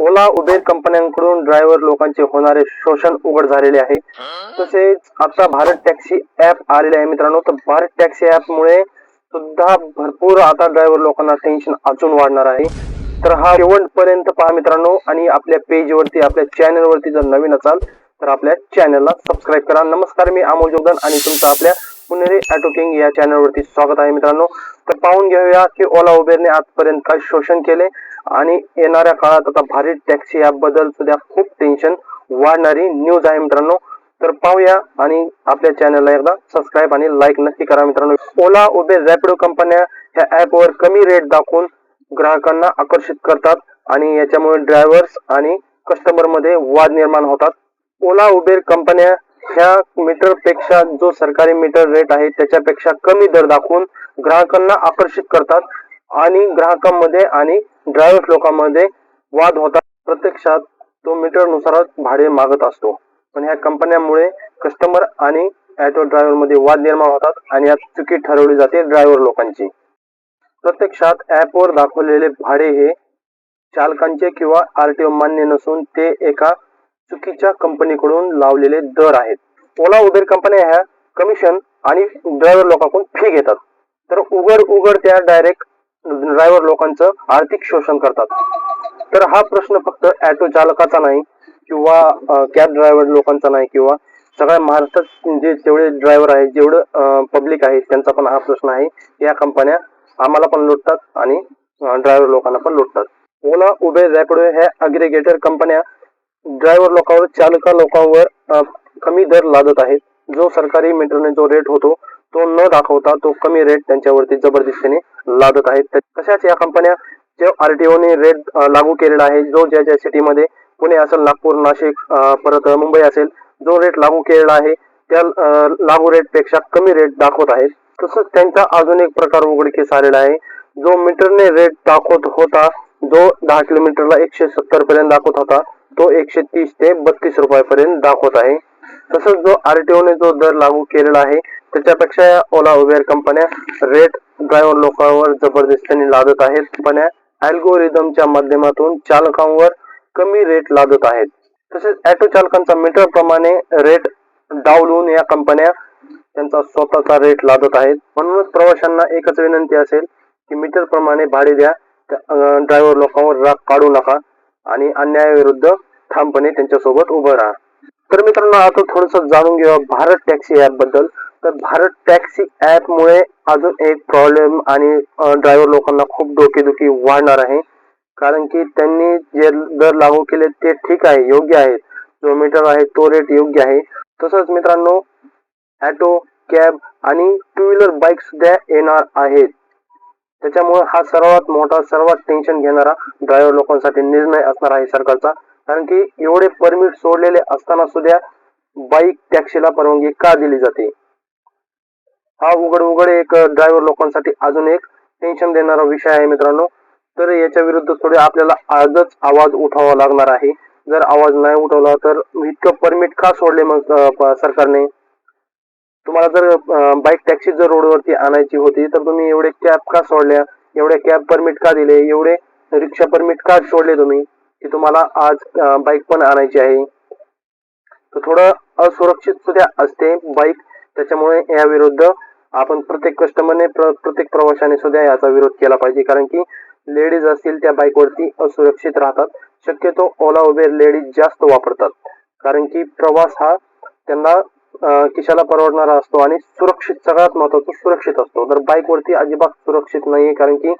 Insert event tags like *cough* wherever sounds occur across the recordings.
ओला Uber कंपन्यांकडून driver लोकांचे होणारे शोषण उघड झालेले आहे. तसेच आता भारत टॅक्सी ऍप आलेले आहे मित्रांनो. तर भारत टॅक्सी ऍप मुळे सुद्धा भरपूर आता ड्रायव्हर लोकांना टेन्शन अजून वाढणार आहे. तर हा शेवटपर्यंत पहा मित्रांनो. आणि आपल्या पेज वरती आपल्या चॅनलवरती जर नवीन असाल तर आपल्या चॅनलला सबस्क्राईब करा. नमस्कार मी अमोल जोगदान आणि तुमचं आपल्या पुणेरी ऑटो किंग या चॅनलवरती स्वागत आहे मित्रांनो. तर पाहून घेऊया की ओला उबेरने आजपर्यंत काय शोषण केले. आणि येणाऱ्या काळात आता भारी टॅक्सी ऍपबद्दल सुद्धा खूप टेन्शन वाढणारी न्यूज आहे मित्रांनो. तर पाहूया आणि आपल्या चॅनलला एकदा सबस्क्राईब आणि लाईक नक्की करा मित्रांनो. ओला उबेर रॅपिडो कंपन्या ह्या ऍपवर कमी रेट दाखवून ग्राहकांना आकर्षित करतात आणि याच्यामुळे ड्रायव्हर्स आणि कस्टमरमध्ये वाद निर्माण होतात. ओला उबेर कंपन्या ह्या मीटरपेक्षा जो सरकारी मीटर रेट आहे त्याच्यापेक्षा कमी दर दाखवून ग्राहकांना आकर्षित करतात आणि ग्राहकांमध्ये आणि ड्रायव्हर लोकांमध्ये वाद होतात प्रत्यक्षात तो मीटरनुसारच भाडे मागत असतो. पण ह्या कंपन्यांमुळे कस्टमर आणि ऑटो ड्रायव्हरमध्ये वाद निर्माण होतात आणि यात चुकी ठरवली जाते ड्रायव्हर लोकांची. प्रत्यक्षात ऍपवर दाखवलेले भाडे हे चालकांचे किंवा आरटीओ मान्य नसून ते एका चुकीच्या कंपनीकडून लावलेले दर आहेत. ओला उबेर कंपन्या ह्या कमिशन आणि ड्रायव्हर लोकांकडून फी घेतात. तर उघड उघड त्या डायरेक्ट ड्रायव्हर लोकांचं आर्थिक शोषण करतात. तर हा प्रश्न फक्त ऑटो चालकाचा नाही किंवा कॅब ड्रायव्हर लोकांचा नाही किंवा सगळ्या महाराष्ट्रात जे जेवढे ड्रायव्हर आहेत जेवढं पब्लिक आहे त्यांचा पण हा प्रश्न आहे. या कंपन्या आम्हाला पण लुटतात आणि ड्रायव्हर लोकांना पण लुटतात. ओला उबेर रॅपिडो ह्या अग्रिगेटर कंपन्या ड्रायव्हर लोकांवर चालका लोकांवर कमी दर लादत आहेत. जो सरकारी मीटरने जो रेट होतो तो न दाखवता तो कमी रेट त्यांच्यावरती जबरदस्तीने लादत आहेत. तशाच या कंपन्या जे आरटीओने रेट लागू केलेला आहे. जो ज्या ज्या सिटीमध्ये पुणे असेल नागपूर नाशिक परत मुंबई असेल जो रेट लागू केलेला आहे त्या लागू रेटपेक्षा कमी रेट दाखवत आहेत तसंच त्यांचा अजून एक प्रकार उघडकीस आलेला आहे. जो मीटरने रेट दाखवत होता जो दहा किलोमीटरला एकशे सत्तर पर्यंत दाखवत होता तो एकशे तीस ते बत्तीस रुपयापर्यंत दाखवत आहे. तसंच जो आरटीओ ने जो दर लागू केलेला आहे त्याच्यापेक्षा या ओला उबेर कंपन्या रेट ड्रायव्हर लोकांवर जबरदस्तीने लादत आहेत पण अल्गोरिदमच्या माध्यमातून चालकांवर कमी रेट लादत आहेत. तसेच ऑटो चालकांचा मीटर प्रमाणे रेट डावलून या कंपन्या त्यांचा स्वतःचा रेट लादत आहेत. म्हणूनच प्रवाशांना एकच विनंती असेल की मीटर प्रमाणे भाडे द्या ड्रायव्हर लोकांवर राग काढू नका आणि अन्यायाविरुद्ध ठामपणे त्यांच्यासोबत उभं राहा. तर मित्रांनो आता थोडस जाणून घेऊया भारत टॅक्सी ऍपबद्दल. तर भारत टॅक्सी ऍप मुळे अजून एक प्रॉब्लेम आणि ड्रायव्हर लोकांना खूप डोकेदुखी वाढणार आहे. कारण की त्यांनी जे दर लागू केले ते ठीक आहे योग्य आहे. जो मीटर आहे तो रेट योग्य आहे. तसंच मित्रांनो ऑटो कॅब आणि टू व्हीलर बाईक सुद्धा येणार आहेत. त्याच्यामुळे हा सर्वात मोठा सर्वात टेन्शन घेणारा ड्रायव्हर लोकांसाठी निर्णय असणार आहे सरकारचा. कारण की एवढे परमिट सोडलेले असताना सुद्धा बाईक टॅक्सीला परवानगी का दिली जाते? हा उघड उघड एक ड्रायव्हर लोकांसाठी अजून एक टेन्शन देणारा विषय आहे मित्रांनो. तर याच्या विरुद्ध थोडे आपल्याला आजच आवाज उठावा लागणार आहे. जर आवाज नाही उठवला तर इतकं परमिट का सोडले मग सरकारने? तुम्हाला जर बाईक टॅक्सी जर रोडवरती आणायची होती तर तुम्ही एवढे कॅब का सोडल्या? एवढे कॅब परमिट का दिले? एवढे रिक्षा परमिट का सोडले तुम्ही की तुम्हाला आज बाईक पण आणायची आहे? तर थोडं असुरक्षित सुद्धा असते बाईक त्याच्यामुळे या विरुद्ध आपण प्रत्येक कस्टमरने प्रत्येक प्रवाशाने सुद्धा याचा विरोध केला पाहिजे. कारण की लेडीज असतील त्या बाईकवरती असुरक्षित राहतात. शक्यतो ओला उबेर लेडीज जास्त वापरतात. कारण की प्रवास हा त्यांना किशाला परवडणारा असतो आणि सुरक्षित सगळ्यात महत्वाचं सुरक्षित असतो. तर बाईकवरती अजिबात सुरक्षित नाहीये कारण की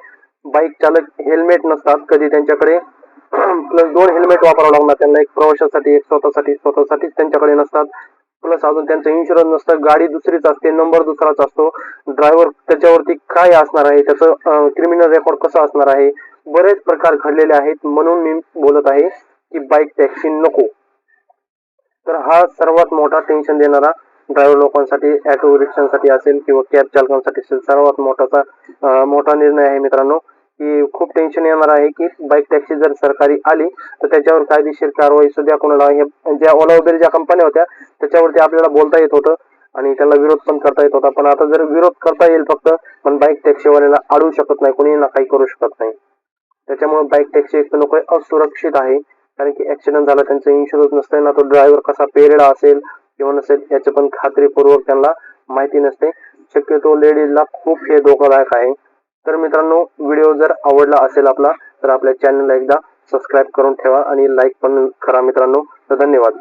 बाईक चालक हेल्मेट नसतात कधी त्यांच्याकडे *clears throat* प्लस दोन हेल्मेट वापरावं लागणार. त्यांना एक प्रवाशासाठी एक स्वतःसाठी स्वतःसाठीच त्यांच्याकडे नसतात. प्लस अजून त्यांचा इन्शुरन्स नसतं गाडी दुसरीच असते नंबर दुसराच असतो. ड्रायव्हर त्याच्यावरती काय असणार आहे? त्याचं क्रिमिनल रेकॉर्ड कसं असणार आहे? बरेच प्रकार घडलेले आहेत म्हणून मी बोलत आहे की बाईक टॅक्सी नको. तर हा सर्वात मोठा टेन्शन देणारा ड्रायव्हर लोकांसाठी ऑटो रिक्षांसाठी असेल किंवा कॅब चालकांसाठी असेल सर्वात मोठाचा मोठा निर्णय आहे मित्रांनो. की खूप टेन्शन येणार आहे की बाईक टॅक्सी जर सरकारी आली तर त्याच्यावर कायदेशीर कारवाई सुद्धा कोणाला हे ज्या ओला उबेर ज्या कंपन्या होत्या त्याच्यावरती आपल्याला बोलता येत होतं आणि त्याला विरोध पण करता येत होता. पण आता जर विरोध करता येईल फक्त पण बाईक टॅक्सीवाल्याला अडवू शकत नाही कोणी ना काही करू शकत नाही. त्याच्यामुळे बाईक टॅक्सी एक नको असुरक्षित आहे कारण की ऍक्सिडेंट झाला त्यांचं इन्शुरन्स नसतं ना तो ड्रायव्हर कसा पेरेडा असेल किंवा नसेल याची पण खात्रीपूर्वक त्यांना माहिती नसते. शक्यतो लेडीजला खूप हे धोकादायक आहे. तर मित्रांनो व्हिडिओ जर आवडला असेल आपला तर आपल्या चॅनलला एकदा सबस्क्राईब करून ठेवा आणि लाईक पण करा मित्रांनो. तर धन्यवाद.